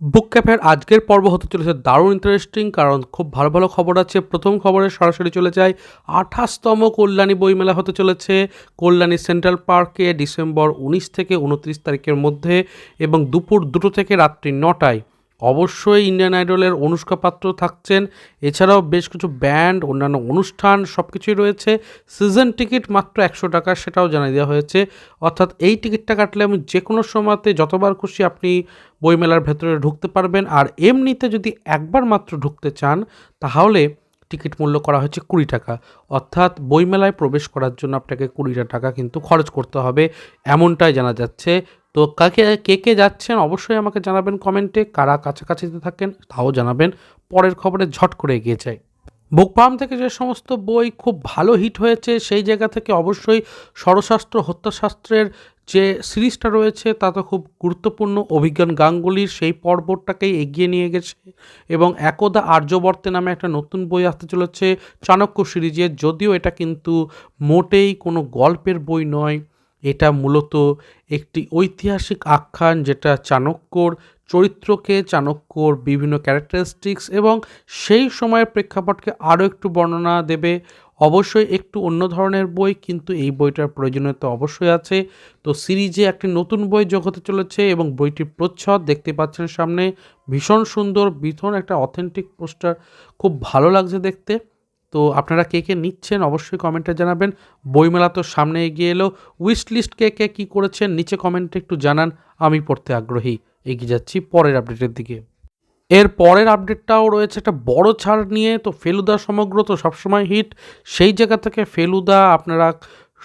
বুক ক্যাফের আজকের পর্ব হতে চলেছে দারুণ ইন্টারেস্টিং কারণ খুব ভালো ভালো খবর আছে। প্রথম খবরে সরাসরি চলে যায় আঠাশতম কল্যাণী বইমেলা হতে চলেছে কল্যাণী সেন্ট্রাল পার্কে ডিসেম্বর উনিশ থেকে উনত্রিশ তারিখের মধ্যে এবং দুপুর দুটো থেকে রাত্রি নটায়। অবশ্যই ইন্ডিয়ান আইডলের অনুষ্কা পাত্র থাকছেন। এছাড়াও বেশ কিছু ব্যান্ড, অন্যান্য অনুষ্ঠান সব কিছুই রয়েছে। সিজন টিকিট মাত্র একশো টাকা, সেটাও জানিয়ে দেওয়া হয়েছে। অর্থাৎ এই টিকিটটা কাটলে আমি যে কোনো সময়তে যতবার খুশি আপনি বইমেলার ভেতরে ঢুকতে পারবেন। আর এমনিতে যদি একবার মাত্র ঢুকতে চান, তাহলে টিকিট মূল্য করা হয়েছে কুড়ি টাকা। অর্থাৎ বইমেলায় প্রবেশ করার জন্য আপনাকে কুড়িটা টাকা কিন্তু খরচ করতে হবে। এমনটাই জানা যাচ্ছে। তো কাকে, কে কে যাচ্ছেন অবশ্যই আমাকে জানাবেন কমেন্টে। কারা কাছাকাছিতে থাকেন তাও জানাবেন। পরের খবরে ঝট করে এগিয়ে যায় বুক ফার্ম থেকে যে সমস্ত বই খুব ভালো হিট হয়েছে, সেই জায়গা থেকে অবশ্যই ষড়শাস্ত্র হত্যাশাস্ত্রের যে সিরিজটা রয়েছে, তা তো খুব গুরুত্বপূর্ণ। অভিজ্ঞান গাঙ্গুলির সেই পর্বটাকেই এগিয়ে নিয়ে গেছে এবং একদা আর্যবর্তে নামে একটা নতুন বই আসতে চলেছে, চাণক্য সিরিজের। যদিও এটা কিন্তু মোটেই কোনো গল্পের বই নয়। এটা মূলত একটি ঐতিহাসিক আখ্যান যেটা চাণক্যর চরিত্রকে, চাণক্যর বিভিন্ন ক্যারেক্টারিস্টিক্স এবং সেই সময়ের প্রেক্ষাপটকে আরও একটু বর্ণনা দেবে। অবশ্যই একটু অন্য ধরনের বই, কিন্তু এই বইটার প্রয়োজনীয়তা অবশ্যই আছে। তো সিরিজে একটি নতুন বই যোগ হতে চলেছে এবং বইটির প্রচ্ছদ দেখতে পাচ্ছেন সামনে। ভীষণ সুন্দর, ভীষণ একটা অথেন্টিক পোস্টার খুব ভালো লাগছে দেখতে। তো আপনারা কে কে নিচ্ছেন অবশ্যই কমেন্টে জানাবেন। বইমেলা তো সামনে এগিয়ে এলো। উইশ লিস্ট কে কে কী করেছেন নিচে কমেন্টে একটু জানান, আমি পড়তে আগ্রহী। এগিয়ে যাচ্ছি পরের আপডেটের দিকে। এর পরের আপডেটটাও রয়েছে একটা বড় ছাড় নিয়ে, তো ফেলুদা সমগ্র তো সবসময় হিট। সেই জায়গা থেকে ফেলুদা আপনারা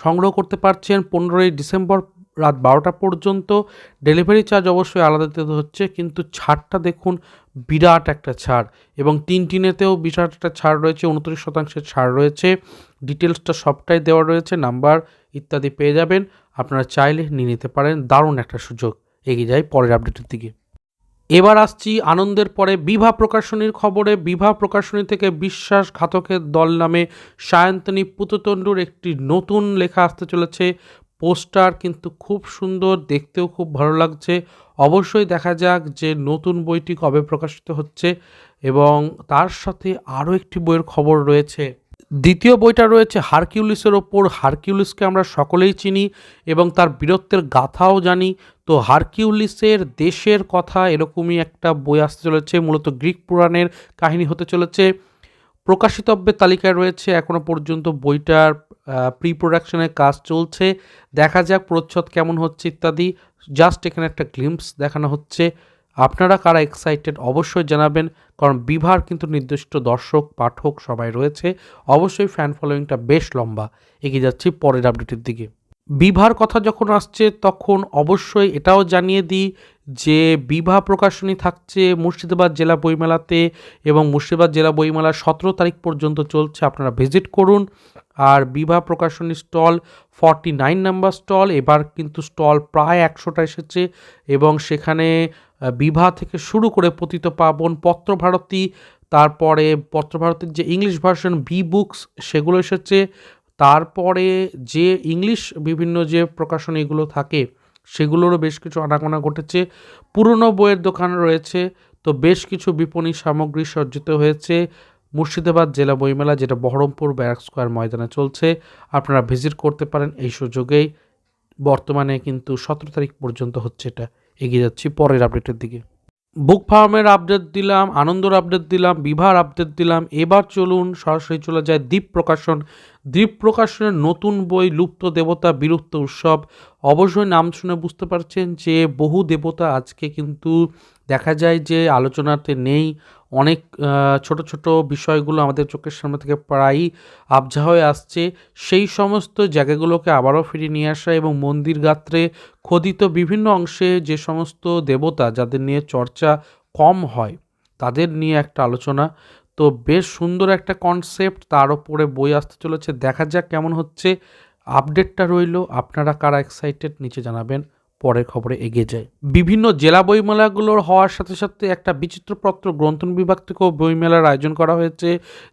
সংগ্রহ করতে পারছেন পনেরোই ডিসেম্বর রাত বারোটা পর্যন্ত। ডেলিভারি চার্জ অবশ্যই আলাদা দিতে হচ্ছে, কিন্তু ছাড়টা দেখুন বিরাট একটা ছাড় এবং তিন টিনেতেও বিরাট একটা ছাড় রয়েছে, উনত্রিশ শতাংশের ছাড় রয়েছে। ডিটেলসটা সবটাই দেওয়া রয়েছে, নাম্বার ইত্যাদি পেয়ে যাবেন। আপনারা চাইলে নিয়ে নিতে পারেন, দারুণ একটা সুযোগ। এগিয়ে যাই পরের আপডেটের দিকে। এবার আসছি আনন্দের পরে বিভা প্রকাশনীর খবরে। বিভা প্রকাশনী থেকে বিশ্বাসঘাতকের দল নামে সায়ন্তনী পুততণ্ডুর একটি নতুন লেখা আসতে চলেছে। পোস্টার কিন্তু খুব সুন্দর, দেখতেও খুব ভালো লাগছে। অবশ্যই দেখা যাক যে নতুন বইটি কবে প্রকাশিত হচ্ছে এবং তার সাথে আরও একটি বইয়ের খবর রয়েছে। দ্বিতীয় বইটা রয়েছে হারকিউলিসের ওপর। হারকিউলিসকে আমরা সকলেই চিনি এবং তার বীরত্বের গাথাও জানি। তো হারকিউলিসের দেশের কথা এরকমই একটা বই আসতে চলেছে, মূলত গ্রিক পুরাণের কাহিনী হতে চলেছে। প্রকাশিতব্যের তালিকায় রয়েছে এখনও পর্যন্ত বইটার প্রি প্রোডাকশনের কাজ চলছে। দেখা যাক প্রচ্ছদ কেমন হচ্ছে ইত্যাদি। জাস্ট এখানে একটা গ্লিমস দেখানো হচ্ছে। আপনারা কারা এক্সাইটেড অবশ্যই জানাবেন, কারণ বিভার কিন্তু নির্দিষ্ট দর্শক, পাঠক সবাই রয়েছে। অবশ্যই ফ্যান ফলোয়িংটা বেশ লম্বা। এগিয়ে যাচ্ছি পরের আপডেটের দিকে। বিভার কথা যখন আসছে, তখন অবশ্যই এটাও জানিয়ে দিই যে বিভা প্রকাশনী থাকছে মুর্শিদাবাদ জেলা বইমেলাতে এবং মুর্শিদাবাদ জেলা বইমেলা সতেরো তারিখ পর্যন্ত চলছে, আপনারা ভিজিট করুন। আর Bibha Prakashani stall forty nine number stall, এবার কিন্তু স্টল প্রায় একশোটা এসেছে এবং সেখানে বিভা থেকে শুরু করে পতিত পাবন, পত্রভারতী, তারপরে পত্রভারতীর যে ইংলিশ ভার্সন বি বুকস, সেগুলো এসেছে। তারপরে যে ইংলিশ বিভিন্ন যে প্রকাশনীগুলো থাকে সেগুলোরও বেশ কিছু আনাগোনা ঘটেছে। পুরনো বইয়ের দোকান রয়েছে, তো বেশ কিছু বিপণী সামগ্রী সজ্জিত হয়েছে। মুর্শিদাবাদ জেলা বইমেলা, যেটা বহরমপুর ব্যারাক স্কোয়ার ময়দানে চলছে। আপনারা ভিজিট করতে পারেন এই সুযোগেই। বর্তমানে কিন্তু সতেরো তারিখ পর্যন্ত হচ্ছে এটা। এগিয়ে যাচ্ছি পরের আপডেটের দিকে। বুক ফার্মের আপডেট দিলাম, আনন্দর আপডেট দিলাম, বিভার আপডেট দিলাম। এবার চলুন সরাসরি চলে যায় দ্বীপ প্রকাশন। দ্বীপ প্রকাশনের নতুন বই লুপ্ত দেবতা বিলুপ্ত উৎসব। অবশ্যই নাম শুনে বুঝতে পারছেন যে বহু দেবতা আজকে কিন্তু দেখা যায় যে আলোচনাতে নেই। অনেক ছোট ছোট বিষয়গুলো আমাদের চোখের সামনে থেকে প্রায়ই আবঝা হয়ে আসছে। সেই সমস্ত জায়গাগুলোকে আবারও ফিরিয়ে নিয়ে আসা এবং মন্দির গাত্রে খোদিত বিভিন্ন অংশে যে সমস্ত দেবতা যাদের নিয়ে চর্চা কম হয়, তাদের নিয়ে একটা আলোচনা। তো বেশ সুন্দর একটা কনসেপ্ট তার ওপরে বই আসতে চলেছে। দেখা যাক কেমন হচ্ছে। আপডেটটা রইল, আপনারা কারা এক্সাইটেড নিচে জানাবেন, পরের খবরে এগিয়ে যায় বিভিন্ন জেলা বইমেলাগুলোর হওয়ার সাথে সাথে একটা বিচিত্রপত্র গ্রন্থন বিভাগ থেকেও বইমেলার আয়োজন করা হয়েছে।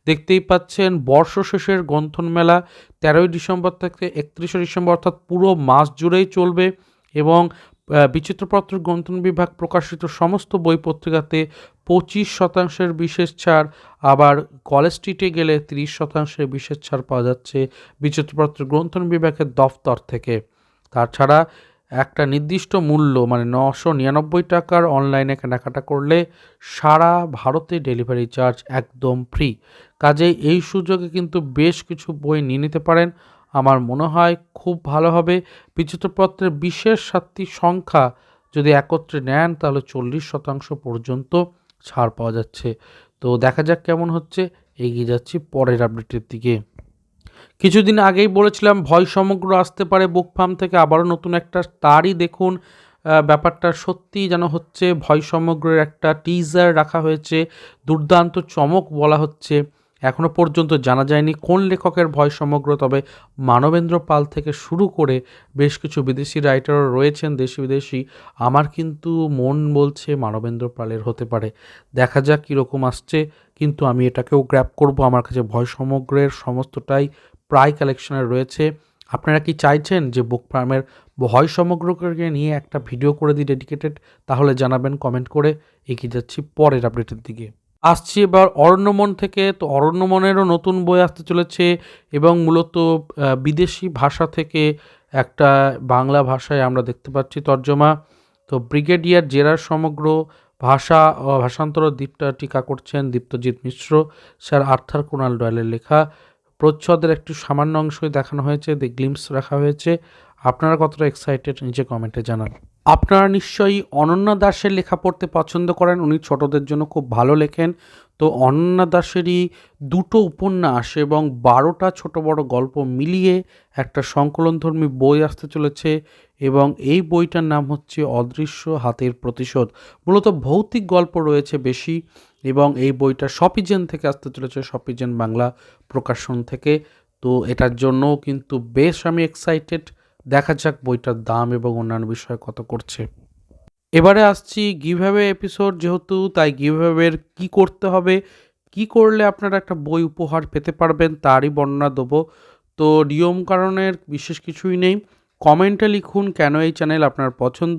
দেখতেই পাচ্ছেন বর্ষ শেষের গ্রন্থন মেলা তেরোই ডিসেম্বর থেকে একত্রিশে ডিসেম্বর অর্থাৎ পুরো মাস জুড়েই চলবে এবং বিচিত্রপত্র গ্রন্থন বিভাগ প্রকাশিত সমস্ত বই পত্রিকাতে পঁচিশ শতাংশের বিশেষ ছাড়, আবার কলেজ স্ট্রিটে গেলে তিরিশ শতাংশের বিশেষ ছাড় পাওয়া যাচ্ছে বিচিত্রপত্র গ্রন্থন বিভাগের দফতর থেকে। তাছাড়া একটা নির্দিষ্ট মূল্য মানে নশো নিরানব্বই টাকার অনলাইনে কেনাকাটা করলে সারা ভারতে ডেলিভারি চার্জ একদম ফ্রি। কাজেই এই সুযোগে কিন্তু বেশ কিছু বই নিয়ে নিতে পারেন। আমার মনে হয় খুব ভালো হবে। বিচিত্রপত্রের বিশেষ সাতটি সংখ্যা যদি একত্রে নেন, তাহলে চল্লিশ শতাংশ পর্যন্ত ছাড় পাওয়া যাচ্ছে। তো দেখা যাক কেমন হচ্ছে। এগিয়ে যাচ্ছি পরের আপডেটের দিকে। কিছুদিন আগেই বলেছিলাম, ভয় সমগ্র আসতে পারে বুক ফার্ম থেকে। আবারও নতুন একটা তারই দেখুন। ব্যাপারটা সত্যিই যেন হচ্ছে, ভয় সমগ্রের একটা টিজার রাখা হয়েছে। দুর্দান্ত চমক বলা হচ্ছে। এখনও পর্যন্ত জানা যায়নি কোন লেখকের ভয় সমগ্র, তবে মানবেন্দ্র পাল থেকে শুরু করে বেশ কিছু বিদেশি রাইটারও রয়েছেন, দেশি বিদেশি। আমার কিন্তু মন বলছে মানবেন্দ্র পালের হতে পারে। দেখা যাক কীরকম আসছে, কিন্তু আমি এটাকেও গ্র্যাপ করব। আমার কাছে ভয় সমগ্রের সমস্তটাই প্রায় কালেকশনে রয়েছে। আপনারা কি চাইছেন যে বুক ফার্মের ভয় সমগ্রকে নিয়ে একটা ভিডিও করে দিই ডেডিকেটেড তাহলে জানাবেন কমেন্ট করে। এগিয়ে যাচ্ছি পরের আপডেটের দিকে। আসছি এবার অরণ্যমন থেকে। তো অরণ্যমনেরও নতুন বই আসতে চলেছে এবং মূলত বিদেশি ভাষা থেকে একটা বাংলা ভাষায় আমরা দেখতে পাচ্ছি তর্জমা। তো ব্রিগেডিয়ার জেরার সমগ্র ভাষা ভাষান্তর দ্বীপটা টিকা করছেন Diptajit Mishra, sir Arthur Conan ডয়েলের লেখা। প্রচ্ছদের একটু সামান্য অংশই দেখানো হয়েছে দি গ্লিমস রাখা হয়েছে। আপনারা কতটা এক্সাইটেড নিজে কমেন্টে জানান। আপনারা নিশ্চয়ই অনন্যা দাসের লেখা পড়তে পছন্দ করেন। উনি ছোটদের জন্য খুব ভালো লেখেন। তো অনন্যা দাসেরই দুটো উপন্যাস এবং বারোটা ছোট বড় গল্প মিলিয়ে একটা সংকলনধর্মী বই আসতে চলেছে এবং এই বইটার নাম হচ্ছে অদৃশ্য হাতের প্রতিশোধ। মূলত ভৌতিক গল্প রয়েছে বেশি এবং এই বইটা সপিজেন থেকে আসতে চলেছে, সপিজেন বাংলা প্রকাশন থেকে। তো এটার জন্য কিন্তু বেশ আমি এক্সাইটেড দেখা যাক বইটার দাম এবং অন্যান্য বিষয়ে কত করছে। এবারে আসছি গিভঅ্যাওয়ে এপিসোড যেহেতু তাই গিভঅ্যাওয়ের কি করতে হবে, কি করলে আপনারা একটা বই উপহার পেতে পারবেন তারই বর্ণনা দেবো। তো নিয়ম কারণের বিশেষ কিছুই নেই। কমেন্টে লিখুন কেন এই চ্যানেল আপনার পছন্দ,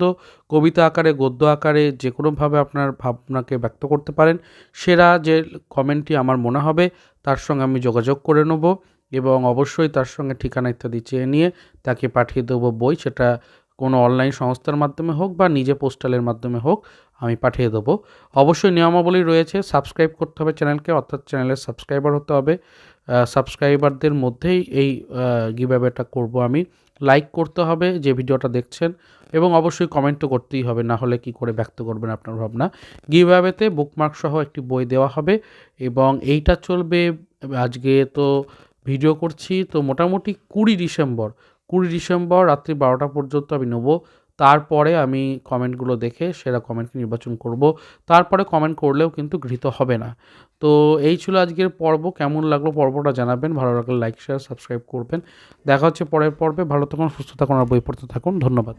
কবিতা আকারে, গদ্য আকারে যে কোনোভাবে আপনার ভাবনাকে ব্যক্ত করতে পারেন। সেরা যে কমেন্টটি আমার মনে হবে, তার সঙ্গে আমি যোগাযোগ করে নেব। এবং অবশ্যই তার সঙ্গে ঠিকানা ইত্যাদি চেয়ে নিয়ে তাকে পাঠিয়ে দেবো বই। সেটা কোনো অনলাইন সংস্থার মাধ্যমে হোক বা নিজে পোস্টালের মাধ্যমে হোক আমি পাঠিয়ে দেবো। অবশ্যই নিয়মাবলী রয়েছে, সাবস্ক্রাইব করতে হবে চ্যানেলকে, অর্থাৎ চ্যানেলের সাবস্ক্রাইবার হতে হবে। সাবস্ক্রাইবারদের মধ্যেই এই গিভঅ্যাওয়েটা করব আমি। লাইক করতে হবে যে ভিডিওটা দেখছেন এবং অবশ্যই কমেন্টও করতেই হবে, না হলে কি করে ব্যক্ত করবেন আপনার ভাবনা। গিভঅ্যাওয়েতে বুকমার্ক সহ একটি বই দেওয়া হবে এবং এইটা চলবে, আজকে তো ভিডিও করছি, তো মোটামুটি কুড়ি ডিসেম্বর কুড়ি ডিসেম্বর রাত্রি বারোটা পর্যন্ত আমি নেব। তারপরে আমি কমেন্টগুলো দেখে সেরা কমেন্টকে নির্বাচন করব। তারপরে কমেন্ট করলেও কিন্তু গৃহীত হবে না। তো এই ছিল আজকের পর্ব। কেমন লাগল পর্বটা জানাবেন। ভালো লাগলে লাইক, শেয়ার, সাবস্ক্রাইব করবেন। দেখা হচ্ছে পরের পর্বে। ভালো থাকুন, সুস্থ থাকুন, আর বই পড়তে থাকুন। ধন্যবাদ।